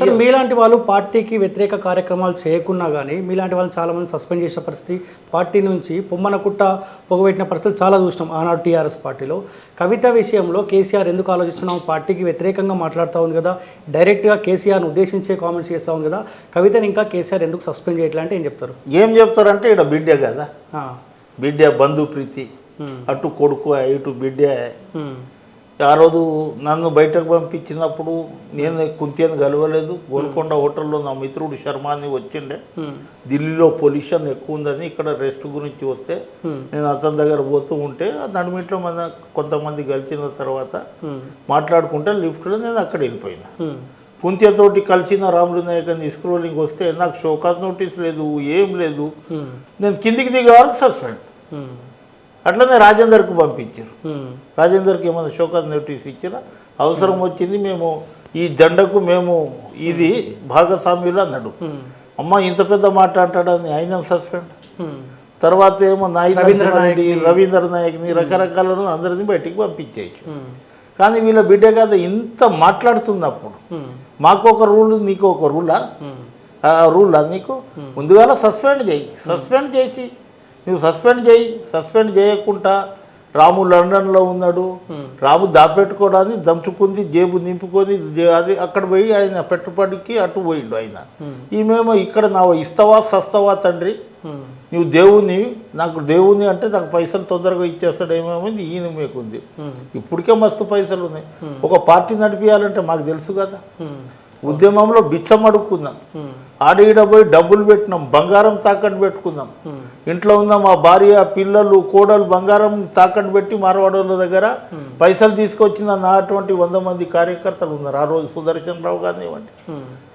సరే మీలాంటి వాళ్ళు పార్టీకి వ్యతిరేక కార్యక్రమాలు చేయకున్నా కానీ మీలాంటి వాళ్ళు చాలా మంది సస్పెండ్ చేసిన పరిస్థితి పార్టీ నుంచి పొమ్మన కుట్ట పొగబెట్టిన పరిస్థితులు చాలా చూసినాం ఆనాడు టీఆర్ఎస్ పార్టీలో. కవిత విషయంలో కేసీఆర్ ఎందుకు ఆలోచిస్తున్నాం? పార్టీకి వ్యతిరేకంగా మాట్లాడుతూ ఉంది కదా. డైరెక్ట్గా కేసీఆర్ను ఉద్దేశించే కామెంట్స్ చేస్తూ ఉంది కదా. కవితని ఇంకా కేసీఆర్ ఎందుకు సస్పెండ్ చేయట్లే అంటే ఏం చెప్తారు? ఏం చెప్తారంటే ఇక్కడ బిడ్డే కదా. బిడ్డే బంధు ప్రీతి. అటు కొడుకు ఇటు బిడ్డే. ఆ రోజు నన్ను బయటకు పంపించినప్పుడు నేను కుంతిని కలవలేదు. గోల్కొండ హోటల్లో నా మిత్రుడు శర్మాని వచ్చిండే. ఉమ్, ఢిల్లీలో పొల్యూషన్ ఎక్కువ ఉందని ఇక్కడ రెస్ట్ గురించి వస్తే నేను అతని దగ్గర పోతూ ఉంటే ఆ నడిమిట్లో మన కొంతమంది కలిసిన తర్వాత మాట్లాడుకుంటే లిఫ్ట్లో నేను అక్కడ వెళ్ళిపోయినా. ఉమ్, కుంత్యతోటి కలిసిన రాముడు నాయకని స్క్రోలింగ్ వస్తే నాకు షోకాజ్ నోటీస్ లేదు ఏం లేదు. నేను కిందికి దిగే వరకు సస్పెండ్. అట్లనే రాజేందర్కు పంపించారు. రాజేందర్కి ఏమైనా షోకాజ్ నోటీస్ ఇచ్చినా అవసరం వచ్చింది మేము ఈ దండకు మేము ఇది భాగస్వామ్యులు అన్నాడు. అమ్మ ఇంత పెద్ద మాట అంటాడని ఆయన సస్పెండ్. తర్వాత ఏమో నాయి రవీంద్ర నరసింహారెడ్డి నాయక్ని. రవీంద్ర నాయక్ని రకరకాలను అందరినీ బయటికి పంపించేయచ్చు. కానీ వీళ్ళ బిడ్డ కదా ఇంత మాట్లాడుతున్నప్పుడు ఉమ్, మాకు ఒక రూల్? నీకు ఒక రూలా రూలా నీకు ముందుగాల సస్పెండ్ చేయి. సస్పెండ్ చేసి నువ్వు సస్పెండ్ చేయి సస్పెండ్ చేయకుండా రాము లండన్లో ఉన్నాడు. రాము దాపెట్టుకోవడానికి దంచుకుంది జేబు నింపుకొని అది అక్కడ పోయి ఆయన పెట్టుబడికి అటు పోయిండు ఆయన. ఈమెమో ఇక్కడ నా ఇస్తవా సస్తవా తండ్రి. నువ్వు దేవుని నాకు దేవుని అంటే నాకు పైసలు తొందరగా ఇచ్చేస్తాడేమో ఈయన మీకుంది. ఇప్పటికే మస్తు పైసలు ఉన్నాయి ఒక పార్టీ నడిపించాలంటే మాకు తెలుసు కదా. ఉద్యమంలో బిచ్చం అడుక్కున్నాం ఉమ్, ఆడ పోయి డబ్బులు పెట్టినాం బంగారం తాకట్టు పెట్టుకుందాం. ఉమ్, ఇంట్లో ఉన్న మా భార్య పిల్లలు కోడలు బంగారం తాకట్టు పెట్టి మార్వాడోళ్ళ దగ్గర పైసలు తీసుకొచ్చిన నా అటువంటి వంద మంది కార్యకర్తలు ఉన్నారు. ఆ రోజు సుదర్శన్ రావు కానివ్వండి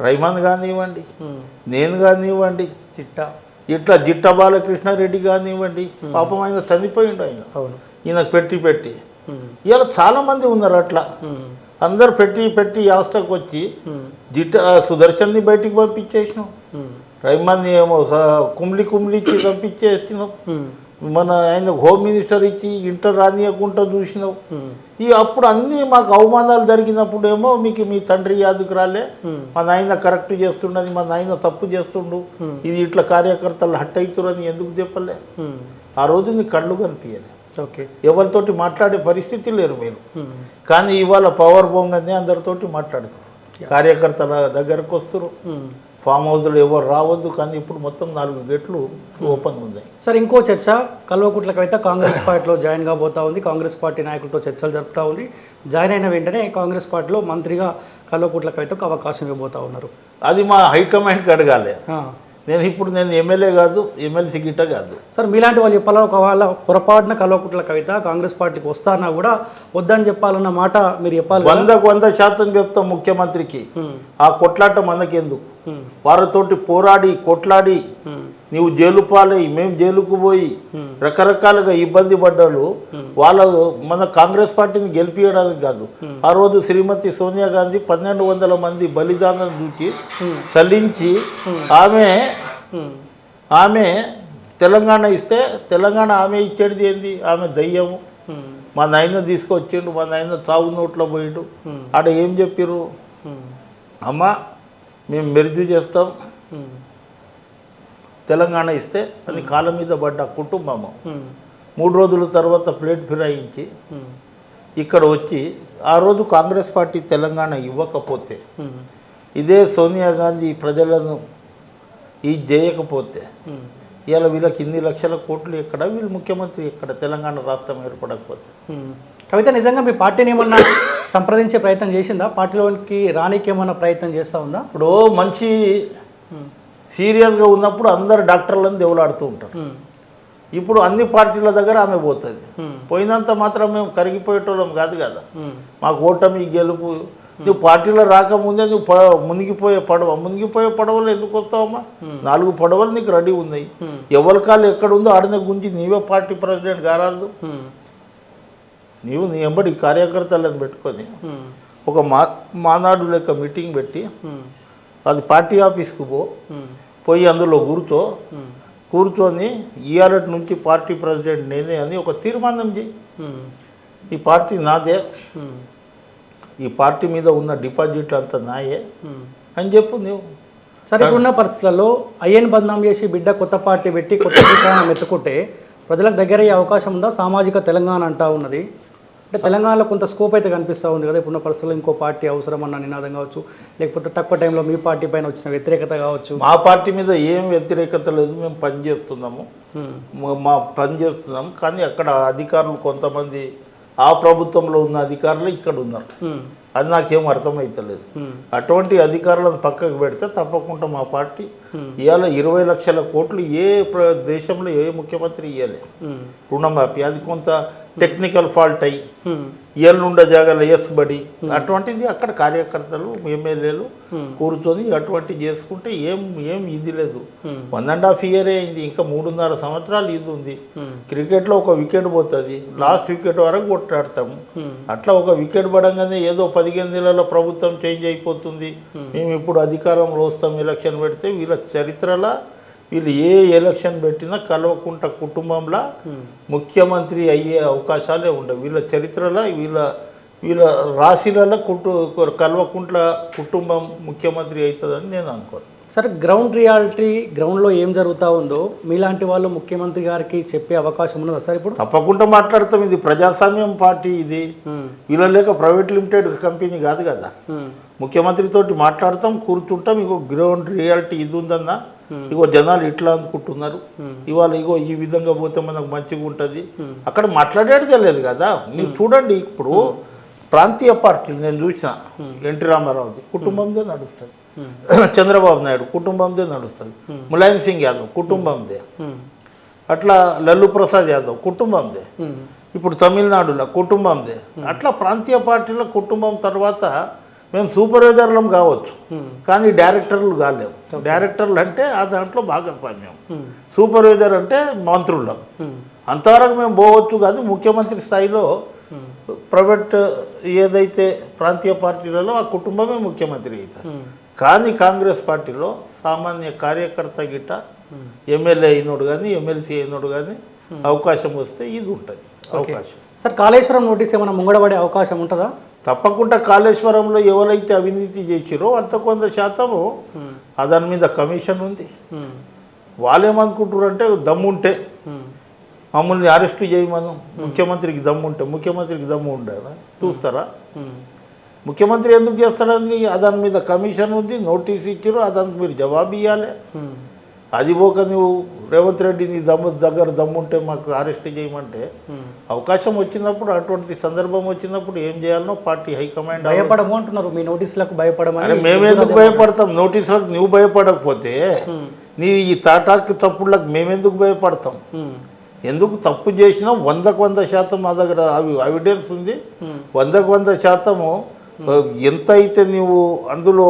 రైమాన్ కానివ్వండి నేను కానివ్వండి చిట్టా. ఇట్లా జిట్ట బాలకృష్ణారెడ్డి కానివ్వండి పాపం ఆయన చనిపోయిండు ఆయన. ఈయనకు పెట్టి పెట్టి. ఇలా చాలా మంది ఉన్నారు అట్లా. అందరు పెట్టి పెట్టి యాస్టకు వచ్చి ఉమ్, జిట్ట సుదర్శన్ని బయటికి పంపించేసినాం. ఉమ్, రైమాన్ని ఏమో కుమ్లి కుమ్లి ఇచ్చి పంపించేసినాం. ఉమ్, మన ఆయన హోమ్ మినిస్టర్ ఇచ్చి ఇంటర్ రానియకుండా చూసినావు ఈ అప్పుడు అన్నీ మాకు అవమానాలు జరిగినప్పుడు ఏమో మీకు మీ తండ్రి యాదుకు రాలే. మా నాయన కరెక్ట్ చేస్తుండని మా నాయన తప్పు చేస్తుండు. Hmm. ఇది ఇట్లా కార్యకర్తలు హట్ అవుతురని ఎందుకు చెప్పలే? ఆ రోజు నీ కళ్ళు కనిపించలే. ఎవరితోటి మాట్లాడే పరిస్థితి లేరు మీరు. కానీ ఇవాళ పవర్ బొంగని అందరితోటి మాట్లాడుతారు కార్యకర్తల దగ్గరకు వస్తారు. ఉమ్. ఫామ్ హౌస్లో ఎవరు రావద్దు కానీ ఇప్పుడు మొత్తం నాలుగు గేట్లు ఓపెన్ ఉన్నాయి. సార్ ఇంకో చర్చ కల్వకుట్ల కవిత కాంగ్రెస్ పార్టీలో జాయిన్ కాబోతా ఉంది. కాంగ్రెస్ పార్టీ నాయకులతో చర్చలు జరుపుతా ఉంది. జాయిన్ అయిన వెంటనే కాంగ్రెస్ పార్టీలో మంత్రిగా కల్వకుట్ల కవితకు అవకాశం ఇవ్వబోతా ఉన్నారు. అది మా హైకమాండ్కి అడగాలి. నేను ఇప్పుడు నేను ఎమ్మెల్యే కాదు ఎమ్మెల్సీ గిట్ట కాదు. సార్ మీలాంటి వాళ్ళు చెప్పాలా? ఒకవేళ పొరపాటున కల్వకుట్ల కవిత కాంగ్రెస్ పార్టీకి వస్తారన్నా కూడా వద్దని చెప్పాలన్న మాట మీరు చెప్పాలి? వందకు వంద శాతం చెప్తాం ముఖ్యమంత్రికి. ఆ కొట్లాట మనకెందుకు? వారితోటి పోరాడి కొట్లాడి నీవు జైలు పాలై మేము జైలుకు పోయి. రకరకాలుగా ఇబ్బంది పడ్డారు వాళ్ళ మన కాంగ్రెస్ పార్టీని గెలిపించడానికి కాదు. ఆ రోజు శ్రీమతి సోనియా గాంధీ పన్నెండు వందల మంది బలిదానం చూచి. చలించి ఆమె ఆమె తెలంగాణ ఇస్తే తెలంగాణ ఆమె ఇచ్చేది ఏంది? ఆమె దయ్యము మా నాయన తీసుకొచ్చిండు మా నాయన తాగు నోట్లో పోయిండు. ఆడ ఏం చెప్పిర్రు? అమ్మ మేము మెరుజు చేస్తాం. తెలంగాణ ఇస్తే అది కాళ్ళ మీద పడ్డ కుటుంబము. మూడు రోజుల తర్వాత ప్లేట్ ఫిరాయించి ఇక్కడ వచ్చి ఆ రోజు కాంగ్రెస్ పార్టీ తెలంగాణ ఇవ్వకపోతే ఇదే సోనియా గాంధీ ప్రజలను ఇది చేయకపోతే ఇవాళ వీళ్ళకి ఇన్ని లక్షల కోట్లు ఎక్కడ వీళ్ళు ముఖ్యమంత్రి ఎక్కడ తెలంగాణ రాష్ట్రం ఏర్పడకపోతే. కవిత నిజంగా మీ పార్టీని ఏమన్నా సంప్రదించే ప్రయత్నం చేసిందా? పార్టీలోకి రానికి ఏమన్నా ప్రయత్నం చేస్తా ఉందా? ఇప్పుడు మంచి సీరియస్గా ఉన్నప్పుడు అందరు డాక్టర్లను దేవులాడుతూ ఉంటారు. ఇప్పుడు అన్ని పార్టీల దగ్గర ఆమె పోతుంది. పోయినంత మాత్రం మేము కరిగిపోయేటోళ్ళం కాదు కదా. మాకు ఓటమి గెలుపు నువ్వు పార్టీలో రాకముందే నువ్వు మునిగిపోయే పడవ. మునిగిపోయే పడవలు ఎందుకు వస్తావమ్మా? నాలుగు పడవలు నీకు రెడీ ఉన్నాయి. ఎవరి కాళ్ళు ఎక్కడుందో ఆడనే గుంచి నీవే పార్టీ ప్రెసిడెంట్ గారాదు నీవు నీ ఎంబడి కార్యకర్తలను పెట్టుకొని ఉమ్, ఒక మా మానాడు లెక్క మీటింగ్ పెట్టి ఉమ్, అది పార్టీ ఆఫీస్కు పో ఉమ్, పోయి అందులో కూర్చో. కూర్చొని ఇయాలటి నుంచి పార్టీ ప్రెసిడెంట్ నేనే అని ఒక తీర్మానం చేయి. ఈ పార్టీ నాదే. ఈ పార్టీ మీద ఉన్న డిపాజిట్లు అంతా నాయే. అని చెప్పు నువ్వు సరే ఇప్పుడున్న పరిస్థితులలో అయ్యని బదనాం చేసి బిడ్డ కొత్త పార్టీ పెట్టి కొత్త ఎత్తుకుంటే ప్రజలకు దగ్గర అవకాశం ఉందా? సామాజిక తెలంగాణ అంటా ఉన్నది. అంటే తెలంగాణలో కొంత స్కోప్ అయితే కనిపిస్తూ ఉంది కదా. ఇప్పుడున్న పరిస్థితుల్లో ఇంకో పార్టీ అవసరం అన్న నినాదం కావచ్చు లేకపోతే తక్కువ టైంలో మీ పార్టీ పైన వచ్చిన వ్యతిరేకత కావచ్చు. మా పార్టీ మీద ఏం వ్యతిరేకత లేదు మేము పని చేస్తున్నాము. ఉమ్, మా- పని చేస్తున్నాం కానీ అక్కడ అధికారులు కొంతమంది ఆ ప్రభుత్వంలో ఉన్న అధికారులు ఇక్కడ ఉన్నారు. అది నాకేం అర్థమవుతలేదు అటువంటి అధికారులను పక్కకు పెడితే తప్పకుండా మా పార్టీ. ఇవాళ ఇరవై లక్షల కోట్లు ఏ దేశంలో ఏ ముఖ్యమంత్రి ఇవ్వలే ఉమ్, రుణమాఫీ అది కొంత టెక్నికల్ ఫాల్ట్ అయ్యి ఏళ్ళుండ జాగాలో ఎస్బడి అటువంటిది అక్కడ కార్యకర్తలు ఎమ్మెల్యేలు. కూర్చొని అటువంటి చేసుకుంటే ఏం ఏం ఇది లేదు. వన్ అండ్ హాఫ్ ఇయరే అయింది ఇంకా మూడున్నర సంవత్సరాలు ఇది ఉంది. క్రికెట్లో ఒక వికెట్ పోతుంది లాస్ట్ వికెట్ వరకు కొట్టాడతాము అట్లా ఒక వికెట్ పడంగానే ఏదో పదిహేను నెలల ప్రభుత్వం చేంజ్ అయిపోతుంది. మేము ఇప్పుడు అధికారంలో వస్తాం ఎలక్షన్ పెడితే వీళ్ళ చరిత్రలో వీళ్ళు ఏ ఎలక్షన్ పెట్టినా కల్వకుంట కుటుంబంలో ఉమ్. ముఖ్యమంత్రి అయ్యే అవకాశాలే ఉండవు. వీళ్ళ చరిత్రలో వీళ్ళ వీళ్ళ రాశిలలో కుటు కల్వకుంట్ల కుటుంబం ముఖ్యమంత్రి అవుతుందని నేను అనుకోను. సరే గ్రౌండ్ రియాలిటీ గ్రౌండ్లో ఏం జరుగుతూ ఉందో మీలాంటి వాళ్ళు ముఖ్యమంత్రి గారికి చెప్పే అవకాశం ఉన్నదా సార్ ఇప్పుడు? తప్పకుండా మాట్లాడతాం. ఇది ప్రజాస్వామ్యం పార్టీ ఇది. ఉమ్, వీళ్ళ లేక ప్రైవేట్ లిమిటెడ్ కంపెనీ కాదు కదా. ఉమ్, ముఖ్యమంత్రితోటి మాట్లాడతాం కూర్చుంటాం. ఇగో గ్రౌండ్ రియాలిటీ ఇది ఉందన్నా Hmm. ఇగో జనాలు ఇట్లా అనుకుంటున్నారు. Hmm. ఇవాళ ఇగో ఈ విధంగా పోతే మనకు మంచిగా ఉంటుంది. Hmm. అక్కడ మాట్లాడేది తెలియదు కదా. మీరు చూడండి ఇప్పుడు ప్రాంతీయ పార్టీలు నేను చూసిన ఎన్టీ రామారావుది కుటుంబందే నడుస్తుంది. చంద్రబాబు నాయుడు కుటుంబందే నడుస్తుంది. ములాయం సింగ్ యాదవ్ కుటుంబందే. ఉమ్, అట్లా లల్లు ప్రసాద్ యాదవ్ కుటుంబందే. ఉమ్, ఇప్పుడు తమిళనాడులో కుటుంబందే. అట్లా ప్రాంతీయ పార్టీల కుటుంబం తర్వాత మేము సూపర్వైజర్లం కావచ్చు. ఉమ్, కానీ డైరెక్టర్లు కాలేము డైరెక్టర్లు అంటే ఆ దాంట్లో భాగస్వామ్యం. ఉమ్, సూపర్వైజర్ అంటే మంత్రులం. ఉమ్, అంతవరకు మేము పోవచ్చు కానీ ముఖ్యమంత్రి స్థాయిలో ప్రైవేట్ ఏదైతే ప్రాంతీయ పార్టీలలో ఆ కుటుంబమే ముఖ్యమంత్రి అవుతారు. కానీ కాంగ్రెస్ పార్టీలో సామాన్య కార్యకర్త గిట్ట. ఎమ్మెల్యే అయినోడు కానీ ఎమ్మెల్సీ అయినోడు కానీ అవకాశం వస్తే ఇది ఉంటుంది అవకాశం. సార్ కాళేశ్వరం నోటీస్ ఏమైనా ముంగడబడే అవకాశం ఉంటుందా? తప్పకుండా కాళేశ్వరంలో ఎవరైతే అవినీతి చేసిరో అంత కొంత శాతము ఆ దాని మీద కమిషన్ ఉంది. ఉమ్, వాళ్ళేమనుకుంటారు అంటే దమ్ముంటే. ఉమ్, మమ్మల్ని అరెస్ట్ చేయమను. ముఖ్యమంత్రికి దమ్ము ఉంటే ముఖ్యమంత్రికి దమ్ము ఉండదా చూస్తారా? ముఖ్యమంత్రి ఎందుకు చేస్తాడని దాని మీద కమిషన్ ఉంది నోటీస్ ఇచ్చారు దానికి మీరు జవాబు ఇవ్వాలి అది పోక నువ్వు రేవంత్ రెడ్డి నీ దమ్ము దగ్గర దమ్ముంటే మాకు అరెస్ట్ చేయమంటే ఉమ్. అవకాశం వచ్చినప్పుడు అటువంటి సందర్భం వచ్చినప్పుడు ఏం చేయాలనో పార్టీ హైకమాండ్ భయపడము అంటున్నారు. మీ నోటీసులకు భయపడమని మేమెందుకు భయపడతాం? నోటీసులకు నువ్వు భయపడకపోతే ఉమ్, నీ ఈ తాటాకి తప్పులకు మేమెందుకు భయపడతాం? ఉమ్, ఎందుకు తప్పు చేసినా వందకు వంద శాతం మా దగ్గర అవి ఎవిడెన్స్ ఉంది. వందకు వంద శాతము ఎంత అయితే నీవు అందులో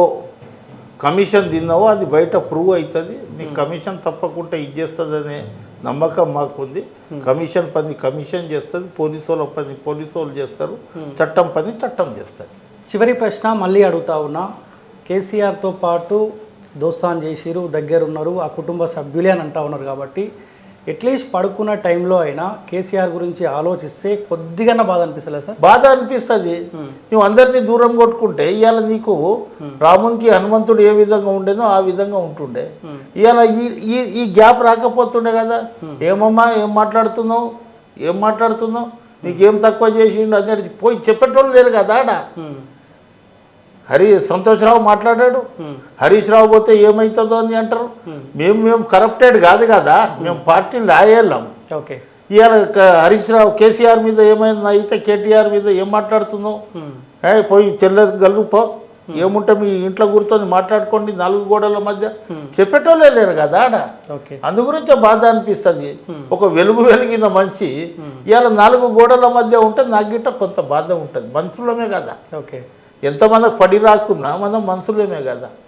కమిషన్ తిన్నావో అది బయట ప్రూవ్ అవుతుంది. నీకు కమిషన్ తప్పకుండా ఇచ్చేస్తుందనే నమ్మకం మాకుంది. కమిషన్ పని కమిషన్ చేస్తుంది పోలీసు వాళ్ళ పని పోలీసు వాళ్ళు చేస్తారు చట్టం పని చట్టం చేస్తారు చివరి ప్రశ్న మళ్ళీ అడుగుతా ఉన్నా. కేసీఆర్తో పాటు దోస్తాన్ చేసిరు దగ్గర ఉన్నారు ఆ కుటుంబ సభ్యులే అని అంటా ఉన్నారు కాబట్టి అట్లీస్ట్ పడుకున్న టైంలో అయినా కేసీఆర్ గురించి ఆలోచిస్తే కొద్దిగా బాధ అనిపిస్తలే సార్? బాధ అనిపిస్తుంది. నువ్వు అందరినీ దూరం కొట్టుకుంటే ఇవాళ నీకు రామునికి హనుమంతుడు ఏ విధంగా ఉండేనో ఆ విధంగా ఉంటుండే. ఇవాళ ఈ ఈ గ్యాప్ రాకపోతుండే కదా. ఏమమ్మా ఏం మాట్లాడుతున్నావు? ఏం మాట్లాడుతున్నావు? నీకేం తక్కువ చేసిండు? అనేది పోయి చెప్పేటోళ్ళు లేరు కదా ఆడ. హరి సంతోష్రావు మాట్లాడాడు. హరీష్ రావు పోతే ఏమవుతుందో అని అంటారు. మేము మేము కరప్టెడ్ కాదు కదా. మేము పార్టీ లాయేళ్ళం ఓకే. ఇవాళ హరీష్ రావు కేసీఆర్ మీద ఏమైనా అయితే కేటీఆర్ మీద ఏం మాట్లాడుతున్నావు పోయి చెల్లెది గలుపో ఏముంటే మీ ఇంట్లో కూర్చొని మాట్లాడుకోండి నాలుగు గోడల మధ్య. చెప్పేటోళ్ళే లేరు కదా ఆడ. ఓకే. అందు గురించే బాధ అనిపిస్తుంది. ఒక వెలుగు వెలిగిన మంచి ఇవాళ నాలుగు గోడల మధ్య ఉంటే నాకు గిట్ట కొంత బాధ ఉంటుంది. మనుషులమే కదా. ఓకే. ఎంత మనకు పడి రాకున్నా మనం మనుషులేమే కదా.